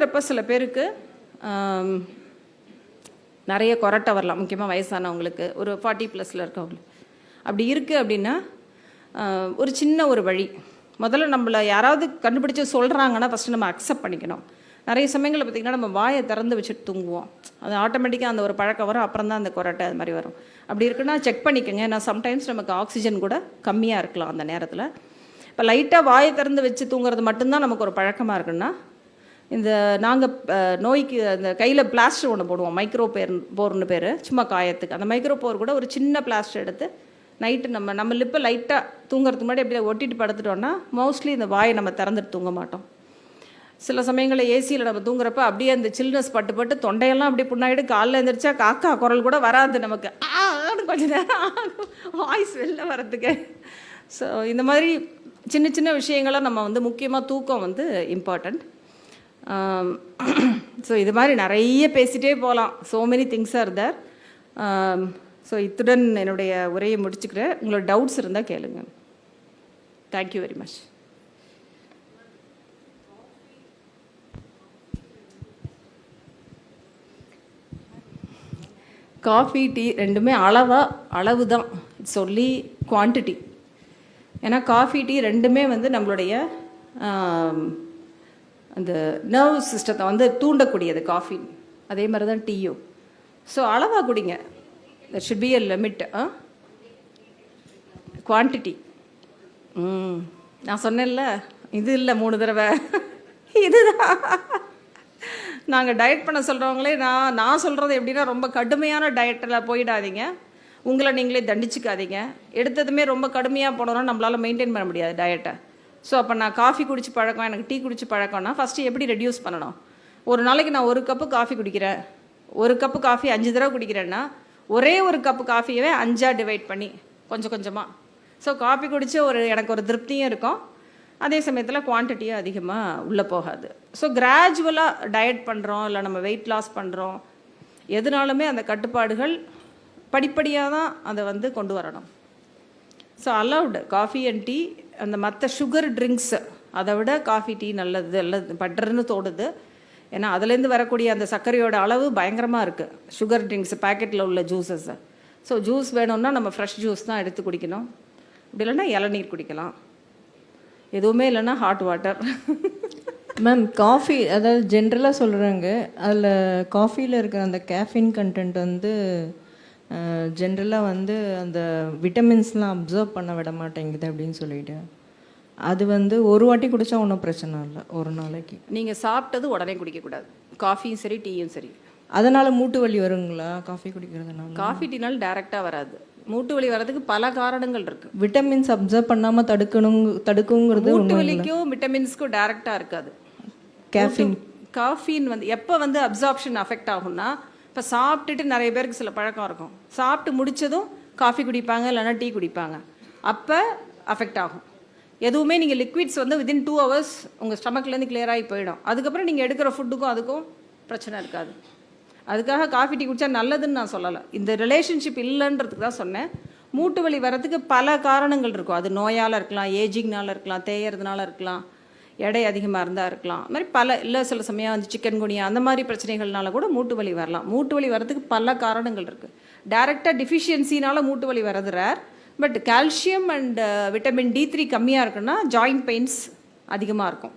தூங்குறப்ப சில பேருக்கு நிறைய கொரட்டை வரலாம் முக்கியமாக வயசானவங்களுக்கு ஒரு ஃபார்ட்டி ப்ளஸில் இருக்கவங்களுக்கு. அப்படி இருக்குது அப்படின்னா ஒரு சின்ன ஒரு வழி. முதல்ல நம்மளை யாராவது கண்டுபிடிச்சு சொல்கிறாங்கன்னா ஃபஸ்ட்டு நம்ம அக்செப்ட் பண்ணிக்கணும். நிறைய சமயங்களில் பார்த்திங்கன்னா நம்ம வாயை திறந்து வச்சுட்டு தூங்குவோம். அது ஆட்டோமேட்டிக்காக அந்த ஒரு பழக்கம் வரும் அப்புறம் தான் அந்த கொரட்டை அது மாதிரி வரும். அப்படி இருக்குன்னா செக் பண்ணிக்கோங்க. ஏன்னா சம்டைம்ஸ் நமக்கு ஆக்சிஜன் கூட கம்மியாக இருக்கலாம் அந்த நேரத்தில். இப்போ லைட்டாக வாயை திறந்து வச்சு தூங்குறது மட்டும்தான் நமக்கு ஒரு பழக்கமாக இருக்குன்னா இந்த நாங்கள் நோய்க்கு அந்த கையில் பிளாஸ்டர் ஒன்று போடுவோம் மைக்ரோ பேர் போர்னு பேர் சும்மா காயத்துக்கு. அந்த மைக்ரோ போர் கூட ஒரு சின்ன பிளாஸ்டர் எடுத்து நைட்டு நம்ம நம்ம லிப்பை லைட்டாக தூங்குறதுக்கு முன்னாடி அப்படியே ஒட்டிட்டு படுத்துட்டோம்னா மோஸ்ட்லி இந்த வாயை நம்ம திறந்துட்டு தூங்க மாட்டோம். சில சமயங்களில் ஏசியில் நம்ம தூங்குறப்ப அப்படியே அந்த சில்னஸ் பட்டு பட்டு தொண்டையெல்லாம் அப்படியே புண்ணாயிடு காலைல எழுந்திரிச்சா காக்கா குரல் கூட வராது நமக்கு. ஆனு கொஞ்ச நேரம் வாய்ஸ் வெளில வரதுக்கு ஸோ இந்த மாதிரி சின்ன சின்ன விஷயங்களை நம்ம வந்து முக்கியமாக தூக்கம் வந்து இம்பார்ட்டண்ட் Um, ஸோ இது மாதிரி நிறைய பேசிட்டே போகலாம் so many things are there so இத்துடன் என்னுடைய உரையை முடிச்சுக்கிறேன். உங்களோட டவுட்ஸ் இருந்தால் கேளுங்க. Thank you very much coffee tea ரெண்டுமே அளவாக அளவு தான் சொல்லி குவான்டிட்டி ஏன்னா காஃபி டீ ரெண்டுமே வந்து நம்மளுடைய um, அந்த நர்வ் சிஸ்டத்தை வந்து தூண்டக்கூடியது காஃபி அதே மாதிரி தான் டீயும் ஸோ அளவாக குடிங்க. That should be a limit ah? Quantity ம். நான் சொன்னேன்ல இது இல்லை மூணு தடவை. இதுதான். நாங்கள் டயட் பண்ண சொல்கிறவங்களே நான் நான் சொல்கிறது எப்படின்னா ரொம்ப கடுமையான டயட்டில் போயிடாதீங்க. உங்களை நீங்களே தண்டிச்சுக்காதீங்க. எடுத்ததுமே ரொம்ப கடுமையாக போனோம்னா நம்மளால் மெயின்டைன் பண்ண முடியாது டயட்டை ஸோ அப்போ நான் காஃபி குடிச்சு பழக்கம் எனக்கு டீ குடிச்சு பழக்கம்னா ஃபஸ்ட்டு எப்படி ரெடியூஸ் பண்ணணும்? ஒரு நாளைக்கு நான் ஒரு கப்பு காஃபி குடிக்கிறேன். ஒரு கப்பு காஃபி அஞ்சு தடவை குடிக்கிறேன்னா ஒரே ஒரு கப்பு காஃபியவே அஞ்சாக டிவைட் பண்ணி கொஞ்சம் கொஞ்சமாக ஸோ காஃபி குடிச்சு ஒரு எனக்கு ஒரு திருப்தியும் இருக்கும். அதே சமயத்தில் குவான்டிட்டியும் அதிகமாக உள்ளே போகாது. ஸோ கிராஜுவலாக டயட் பண்ணுறோம் இல்லை நம்ம வெயிட் லாஸ் பண்ணுறோம் எதுனாலுமே அந்த கட்டுப்பாடுகள் படிப்படியாக தான் அதை வந்து கொண்டு வரணும். So allowed coffee and tea அந்த மற்ற சுகர் ட்ரிங்க்ஸு அதை விட காஃபி டீ நல்லது நல்லது பட்டர்னு தோடுது. ஏன்னா அதுலேருந்து வரக்கூடிய அந்த சர்க்கரையோட அளவு பயங்கரமாக இருக்குது சுகர் ட்ரிங்க்ஸ் பேக்கெட்டில் உள்ள ஜூஸஸ் ஸோ ஜூஸ் வேணும்னா நம்ம ஃப்ரெஷ் ஜூஸ் தான் எடுத்து குடிக்கணும். இப்படி இல்லைன்னா இளநீர் குடிக்கலாம். எதுவுமே இல்லைன்னா ஹாட் வாட்டர் மேம் காஃபி அதாவது ஜென்ரலாக சொல்கிறாங்க அதில் காஃபியில் இருக்கிற அந்த கேஃபின் கண்டென்ட் வந்து ஜென்ரலாக வந்து அந்த விட்டமின்ஸ்லாம் அப்சர்வ் பண்ண விட மாட்டேங்குது அப்படின்னு சொல்லிட்டு. அது வந்து ஒரு வாட்டி குடித்தா ஒன்றும் பிரச்சனை இல்லை ஒரு நாளைக்கு. நீங்கள் சாப்பிட்டது உடனே குடிக்கக்கூடாது. காஃபியும் சரி டீயும் சரி. அதனால் மூட்டு வலி வருங்களா? காஃபி குடிக்கிறதுனால? காஃபி டீனால் டைரெக்டாக வராது. மூட்டு வலி வர்றதுக்கு பல காரணங்கள் இருக்குது விட்டமின்ஸ் அப்சர்வ் பண்ணாமல் தடுக்கணும் தடுக்குங்கிறது மூட்டு வலிக்கும் விட்டமின்ஸ்க்கும் டைரெக்டாக இருக்காது. கேஃபின் காஃபின் வந்து எப்போ வந்து அப்சார்ப்ஷன் அஃபெக்ட் ஆகும்னா இப்போ சாப்பிட்டுட்டு நிறைய பேருக்கு சில பழக்கம் இருக்கும். சாப்பிட்டு முடிச்சதும் காஃபி குடிப்பாங்க இல்லைன்னா டீ குடிப்பாங்க. அப்போ அஃபெக்ட் ஆகும். எதுவுமே நீங்கள் லிக்விட்ஸ் வந்து வித்தின் டூ ஹவர்ஸ் உங்கள் ஸ்டமக்லேருந்து கிளியராகி போயிடும். அதுக்கப்புறம் நீங்கள் எடுக்கிற ஃபுட்டுக்கும் அதுக்கும் பிரச்சனை இருக்காது. அதுக்காக காஃபி டீ குடித்தா நல்லதுன்னு நான் சொல்லலை. இந்த ரிலேஷன்ஷிப் இல்லைன்றதுக்கு தான் சொன்னேன். மூட்டு வலி வரத்துக்கு பல காரணங்கள் இருக்கும். அது நோயால் இருக்கலாம் ஏஜிங்னால இருக்கலாம் தேயறதுனால இருக்கலாம். எடை அதிகமாக இருந்தால் இருக்கலாம். அது மாதிரி பல இல்லை சில சமயம் வந்து சிக்கன் குனியா அந்த மாதிரி பிரச்சனைகள்னால கூட மூட்டு வலி வரலாம். மூட்டு வலி வரதுக்கு பல காரணங்கள் இருக்குது டைரெக்டாக டிஃபிஷியன்சினால மூட்டு வலி வரது rare but calcium and vitamin D three கம்மியாக இருக்குன்னா ஜாயிண்ட் பெயின்ஸ் அதிகமாக இருக்கும்.